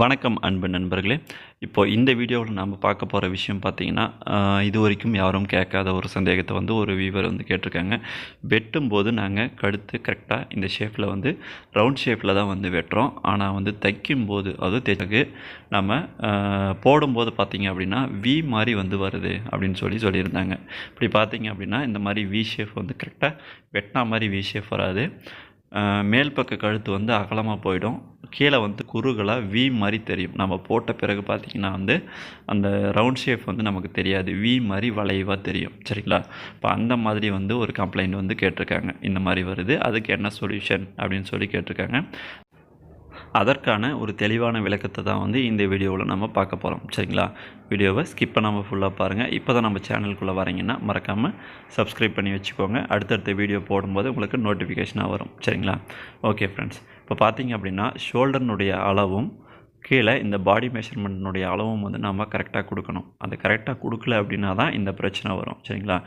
வணக்கம் அன்பு நண்பர்களே. இப்போது இந்த வீடியோவில் நாம் பார்க்க போகிற விஷயம் பார்த்தீங்கன்னா இது வரைக்கும் யாரும் கேட்காத ஒரு சந்தேகத்தை வந்து ஒரு வீவர் வந்து கேட்டிருக்காங்க. வெட்டும்போது நாங்கள் கழுத்து கரெக்டாக இந்த ஷேப்பில் வந்து ரவுண்ட் ஷேப்பில் தான் வந்து வெட்டுறோம். ஆனால் வந்து தைக்கும்போது அது தைக்கு நம்ம போடும்போது பார்த்திங்க அப்படின்னா வி மாதிரி வந்து வருது அப்படின்னு சொல்லி சொல்லியிருந்தாங்க. இப்படி பார்த்திங்க அப்படின்னா இந்த மாதிரி வி ஷேப் வந்து கரெக்டாக வெட்டினா மாதிரி வி ஷேப் வராது. மேல் பக்க கழுத்து வந்து அகலமாக போயிடும். கீழே வந்து குறுகலாக வி மாதிரி தெரியும். நம்ம போட்ட பிறகு பார்த்திங்கன்னா வந்து அந்த ரவுண்ட் ஷேப் வந்து நமக்கு தெரியாது. வி மாதிரி வளைவாக தெரியும். சரிங்களா? இப்போ அந்த மாதிரி வந்து ஒரு கம்ப்ளைண்ட் வந்து கேட்டிருக்காங்க. இந்த மாதிரி வருது. அதுக்கு என்ன சொல்யூஷன் அப்படின்னு சொல்லி கேட்டிருக்காங்க. அதற்கான ஒரு தெளிவான விளக்கத்தை தான் வந்து இந்த வீடியோவில் நம்ம பார்க்க போகிறோம் சரிங்களா? வீடியோவை ஸ்கிப் பண்ணாமல் ஃபுல்லாக பாருங்கள் இப்போ தான் நம்ம சேனலுக்குள்ளே வரீங்கன்னா மறக்காமல் சப்ஸ்கிரைப் பண்ணி வச்சுக்கோங்க. அடுத்தடுத்த வீடியோ போடும்போது உங்களுக்கு நோட்டிஃபிகேஷனாக வரும். சரிங்களா? ஓகே ஃப்ரெண்ட்ஸ் இப்போ பார்த்தீங்க அப்படின்னா ஷோல்டர்னுடைய அளவும் கீழே இந்த பாடி மெஷர்மெண்ட்னுடைய அளவும் வந்து நம்ம கரெக்டாக கொடுக்கணும். அது கரெக்டாக கொடுக்கல அப்படின்னா தான் இந்த பிரச்சனை வரும். சரிங்களா?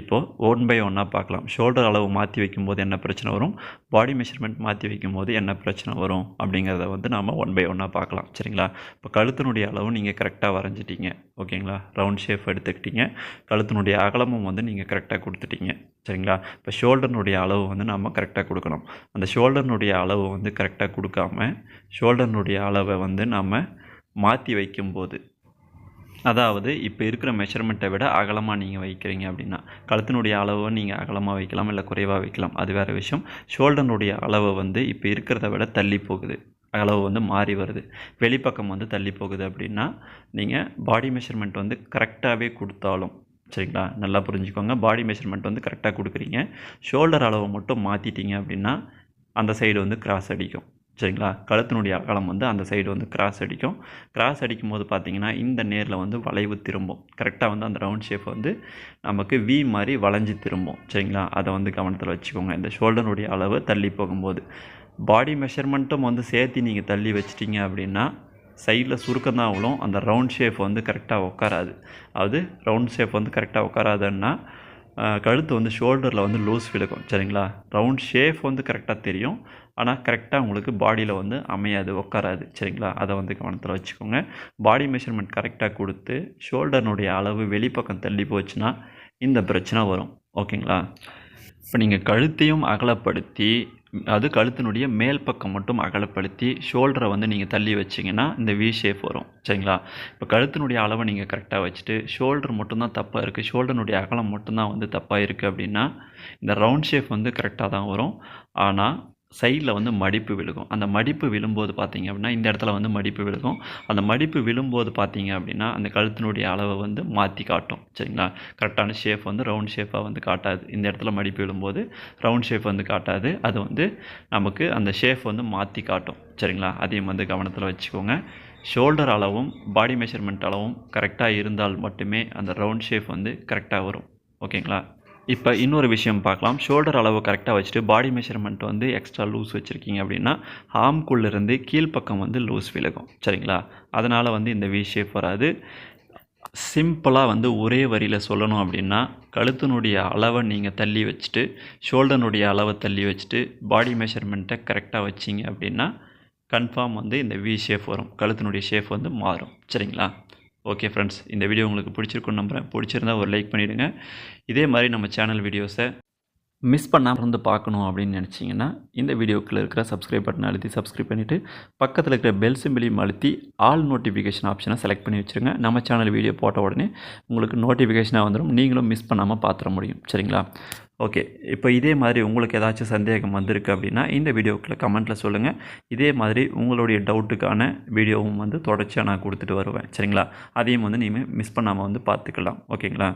இப்போது ஒன் பை ஒன்னாக பார்க்கலாம். ஷோல்டர் அளவு மாற்றி வைக்கும்போது என்ன பிரச்சனை வரும்? பாடி மெஷர்மெண்ட் மாற்றி வைக்கும்போது என்ன பிரச்சனை வரும்? அப்படிங்கிறத வந்து நாம் ஒன் பை ஒன்னாக பார்க்கலாம். சரிங்களா? இப்போ கழுத்தினுடைய அளவு நீங்கள் கரெக்டாக வரைஞ்சிட்டீங்க. ஓகேங்களா? ரவுண்ட் ஷேப் எடுத்துக்கிட்டீங்க. கழுத்தினுடைய அகலமும் வந்து நீங்கள் கரெக்டாக கொடுத்துட்டீங்க. சரிங்களா? இப்போ ஷோல்டர்னுடைய அளவு வந்து நம்ம கரெக்டாக கொடுக்கணும். அந்த ஷோல்டர்னுடைய அளவு வந்து கரெக்டாக கொடுக்காம ஷோல்டர்னுடைய அளவை வந்து நம்ம மாற்றி வைக்கும்போது அதாவது இப்போ இருக்கிற மெஷர்மெண்ட்டை விட அகலமாக நீங்கள் வைக்கிறீங்க அப்படின்னா கழுத்தினுடைய அளவை நீங்கள் அகலமாக வைக்கலாம் இல்லை குறைவாக வைக்கலாம். அது வேறு விஷயம். ஷோல்டர்னுடைய அளவை வந்து இப்போ இருக்கிறத விட தள்ளி போகுது. அளவு வந்து மாறி வருது. வெளிப்பக்கம் வந்து தள்ளி போகுது அப்படின்னா நீங்கள் பாடி மெஷர்மெண்ட் வந்து கரெக்டாகவே கொடுத்தாலும் சரிங்களா? நல்லா புரிஞ்சுக்கோங்க. பாடி மெஷர்மெண்ட் வந்து கரெக்டாக கொடுக்குறீங்க. ஷோல்டர் அளவை மட்டும் மாற்றிட்டீங்க அப்படின்னா அந்த சைடு வந்து கிராஸ் அடிக்கும். சரிங்களா? கழுத்தினுடைய அகலம் வந்து அந்த சைடு வந்து கிராஸ் அடிக்கும். கிராஸ் அடிக்கும் போது பார்த்தீங்கன்னா இந்த நேரில் வந்து வளைவு திரும்பும். கரெக்டாக வந்து அந்த ரவுண்ட் ஷேப் வந்து நமக்கு வி மாதிரி வளைஞ்சு திரும்பும். சரிங்களா? அதை வந்து கவனத்தில் வச்சுக்கோங்க. இந்த ஷோல்டருடைய அளவு தள்ளி போகும்போது. பாடி மெஷர்மெண்ட்டும் வந்து சேர்த்து நீங்கள் தள்ளி வச்சிட்டிங்க அப்படின்னா சைடில் சுருக்கம் தான் விழும் அந்த ரவுண்ட் ஷேப் வந்து கரெக்டாக உட்காராது அதாவது ரவுண்ட் ஷேப் வந்து கரெக்டாக உட்காராதுன்னா கழுத்து வந்து ஷோல்டரில் வந்து லூஸ் விழுக்கும் சரிங்களா? ரவுண்ட் ஷேப் வந்து கரெக்டாக தெரியும். ஆனால் கரெக்டாக உங்களுக்கு பாடியில் வந்து அமையாது உட்காராது சரிங்களா? அதை வந்து கவனத்தில் வச்சுக்கோங்க. பாடி மெஷர்மெண்ட் கரெக்டாக கொடுத்து ஷோல்டர்னுடைய அளவு வெளிப்பக்கம் தள்ளி போச்சுன்னா இந்த பிரச்சனை வரும். ஓகேங்களா? இப்போ நீங்கள் கழுத்தையும் அகலப்படுத்தி அது கழுத்தினுடைய மேல் பக்கம் மட்டும் அகலப்படுத்தி ஷோல்டரை வந்து நீங்கள் தள்ளி வச்சிங்கன்னா இந்த வி ஷேப் வரும். சரிங்களா? இப்போ கழுத்தினுடைய அளவை நீங்கள் கரெக்டாக வச்சுட்டு ஷோல்டர் மட்டும்தான் தப்பாக இருக்குது ஷோல்டருடைய அகலம் மட்டும்தான் வந்து தப்பாக இருக்குது அப்படின்னா இந்த ரவுண்ட் ஷேப் வந்து கரெக்டாக தான் வரும். ஆனால் சைடில் வந்து மடிப்பு விழுகும். அந்த மடிப்பு விழும்போது பார்த்தீங்க அப்படின்னா இந்த இடத்துல வந்து மடிப்பு விழுகும். அந்த மடிப்பு விழும்போது பார்த்தீங்க அப்படின்னா அந்த கழுத்தினுடைய அளவை வந்து மாற்றி காட்டும். சரிங்களா? கரெக்டான ஷேப் வந்து ரவுண்ட் ஷேப்பாக வந்து காட்டாது. இந்த இடத்துல மடிப்பு விழும்போது ரவுண்ட் ஷேப் வந்து காட்டாது. அது வந்து நமக்கு அந்த ஷேப் வந்து மாற்றி காட்டும். சரிங்களா? அதையும் வந்து கவனத்தில் வச்சுக்கோங்க. ஷோல்டர் அளவும் பாடி மெஷர்மெண்ட் அளவும் கரெக்டாக இருந்தால் மட்டுமே அந்த ரவுண்ட் ஷேப் வந்து கரெக்டாக வரும். ஓகேங்களா? இப்போ இன்னொரு விஷயம் பார்க்கலாம். ஷோல்டர் அளவு கரெக்டாக வச்சுட்டு பாடி மெஷர்மெண்ட் வந்து எக்ஸ்ட்ரா லூஸ் வச்சுருக்கீங்க அப்படின்னா ஆம்குள்ளேருந்து கீழ்ப்பக்கம் வந்து லூஸ் விலகும். சரிங்களா? அதனால் வந்து இந்த வி ஷேப் வராது. சிம்பிளாக வந்து ஒரே வரியில் சொல்லணும் அப்படின்னா கழுத்தினுடைய அளவை நீங்கள் தள்ளி வச்சுட்டு ஷோல்டர்னுடைய அளவை தள்ளி வச்சுட்டு பாடி மெஷர்மெண்ட்டை கரெக்டாக வச்சிங்க அப்படின்னா கன்ஃபார்ம் வந்து இந்த வி ஷேப் வரும். கழுத்தினுடைய ஷேப் வந்து மாறும். சரிங்களா? ஓகே ஃப்ரெண்ட்ஸ் இந்த வீடியோ உங்களுக்கு பிடிச்சிருக்குன்னு நம்புகிறேன் பிடிச்சிருந்தா ஒரு லைக் பண்ணிவிடுங்க இதே மாதிரி நம்ம சேனல் வீடியோஸை மிஸ் பண்ணாமல் இருந்து பார்க்கணும் அப்படின்னு நினச்சிங்கன்னா இந்த வீடியோக்கில் இருக்கிற சப்ஸ்கிரைப் பட்டனை அழுத்தி சப்ஸ்கிரைப் பண்ணிவிட்டு பக்கத்தில் இருக்கிற பெல் சிம்பிளையும் அழுத்தி ஆல் நோட்டிஃபிகேஷன் ஆப்ஷனை செலக்ட் பண்ணி வச்சுருங்க. நம்ம சேனல் வீடியோ போட்ட உடனே உங்களுக்கு நோட்டிஃபிகேஷனாக வந்துடும் நீங்களும் மிஸ் பண்ணாமல் பார்த்துட முடியும். சரிங்களா? ஓகே இப்போ இதே மாதிரி உங்களுக்கு ஏதாச்சும் சந்தேகம் வந்திருக்கு அப்படின்னா இந்த வீடியோக்குள்ள கமெண்ட்டில் சொல்லுங்கள் இதே மாதிரி உங்களுடைய டவுட்டுக்கான வீடியோவும் வந்து தொடர்ச்சியாக நான் கொடுத்துட்டு வருவேன். சரிங்களா? அதையும் வந்து நீங்கள் மிஸ் பண்ணாமல் வந்து பார்த்துக்கலாம் ஓகேங்களா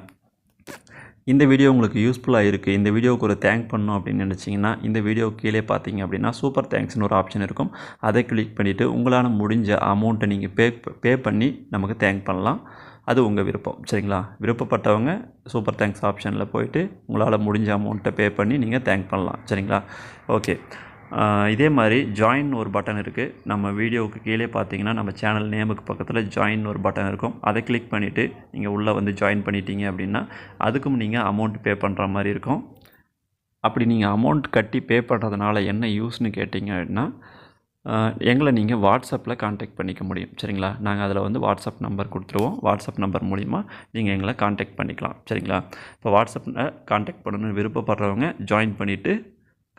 இந்த வீடியோ உங்களுக்கு யூஸ்ஃபுல்லாக இருக்குது இந்த வீடியோவுக்கு ஒரு தேங்க் பண்ணணும் அப்படின்னு நினச்சிங்கன்னா இந்த வீடியோ கீழே பார்த்தீங்க அப்படின்னா சூப்பர் தேங்க்ஸ்னு ஒரு ஆப்ஷன் இருக்கும். அதை கிளிக் பண்ணிவிட்டு உங்களால் முடிஞ்ச அமௌண்ட்டை நீங்கள் பே பே பண்ணி நமக்கு தேங்க் பண்ணலாம். அது உங்கள் விருப்பம். சரிங்களா? விருப்பப்பட்டவங்க சூப்பர் தேங்க்ஸ் ஆப்ஷனில் போயிட்டு உங்களால் முடிஞ்ச அமௌண்ட்டை பே பண்ணி நீங்கள் தேங்க் பண்ணலாம். சரிங்களா? ஓகே இதே மாதிரி ஜாயின் ஒரு பட்டன் இருக்குது நம்ம வீடியோவுக்கு கீழே பார்த்தீங்கன்னா நம்ம சேனல் நேமுக்கு பக்கத்தில் ஜாயின் ஒரு பட்டன் இருக்கும். அதை கிளிக் பண்ணிவிட்டு நீங்கள் உள்ளே வந்து ஜாயின் பண்ணிட்டீங்க அப்படின்னா அதுக்கும் நீங்கள் அமௌண்ட் பே பண்ணுற மாதிரி இருக்கும். அப்படி நீங்கள் அமௌண்ட் கட்டி பே பண்ணுறதுனால என்ன யூஸ்னு கேட்டிங்க அப்படின்னா எங்களை நீங்கள் வாட்ஸ்அப்பில் காண்டாக்ட் பண்ணிக்க முடியும். சரிங்களா? நாங்கள் அதில் வந்து வாட்ஸ்அப் நம்பர் கொடுத்துருவோம். வாட்ஸ்அப் நம்பர் மூலிமா நீங்கள் எங்களை காண்டாக்ட் பண்ணிக்கலாம். சரிங்களா? இப்போ வாட்ஸ்அப்பில் காண்டாக்ட் பண்ணணும்னு விருப்பப்படுறவங்க ஜாயின் பண்ணிவிட்டு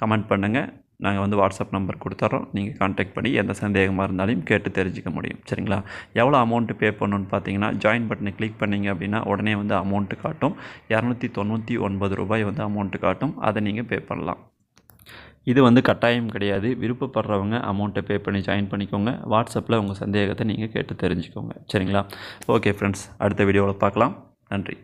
கமெண்ட் பண்ணுங்கள் நாங்கள் வந்து வாட்ஸ்அப் நம்பர் கொடுத்துட்றோம் நீங்கள் காண்டாக்ட் பண்ணி எந்த சந்தேகமாக இருந்தாலும் கேட்டு தெரிஞ்சிக்க முடியும். சரிங்களா? எவ்வளோ அமௌண்ட்டு பே பண்ணணும்னு பார்த்தீங்கன்னா ஜாயின் பட்டனை கிளிக் பண்ணீங்க அப்படின்னா உடனே வந்து அமௌண்ட்டு காட்டும். இரநூத்தி தொண்ணூற்றி ஒன்பது ரூபாய் வந்து அமௌண்ட்டு காட்டும். அதை நீங்கள் பே பண்ணலாம். இது வந்து கட்டாயம் கிடையாது. விருப்பப்படுறவங்க அமௌண்ட்டை பே பண்ணி ஜாயின் பண்ணிக்கோங்க. வாட்ஸ்அப்பில் உங்கள் சந்தேகத்தை நீங்கள் கேட்டு தெரிஞ்சுக்கோங்க. சரிங்களா? ஓகே ஃப்ரெண்ட்ஸ் அடுத்த வீடியோவில் பார்க்கலாம். நன்றி.